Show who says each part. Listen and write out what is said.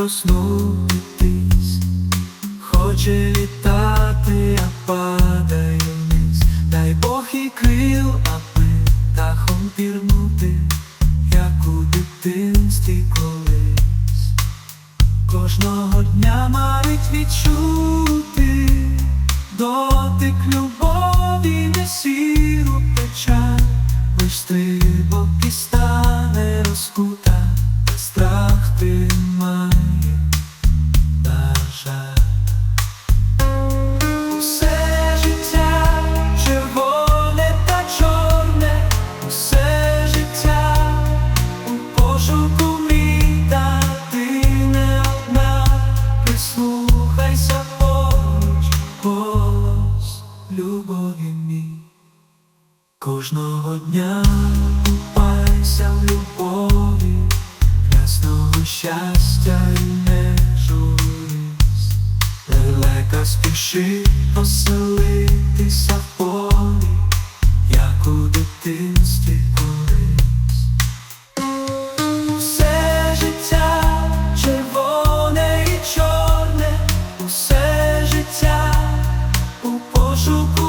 Speaker 1: проснутись, хоче літати, а падає вниз. Дай Бог і крил, аби птахом пірнути, як у дитинстві колись. Кожного дня марить відчути дотик любові тримає на. Усе життя червоне та чорне, усе життя у пошуку мрій, та ти не одна, прислухайся поруч, голос любові мій. Кожного дня купайся в любові, щастя і не журись, лелека спіши поселитися в полі, як у дитинстві колись. Все життя червоне і чорне, усе життя у пошуку.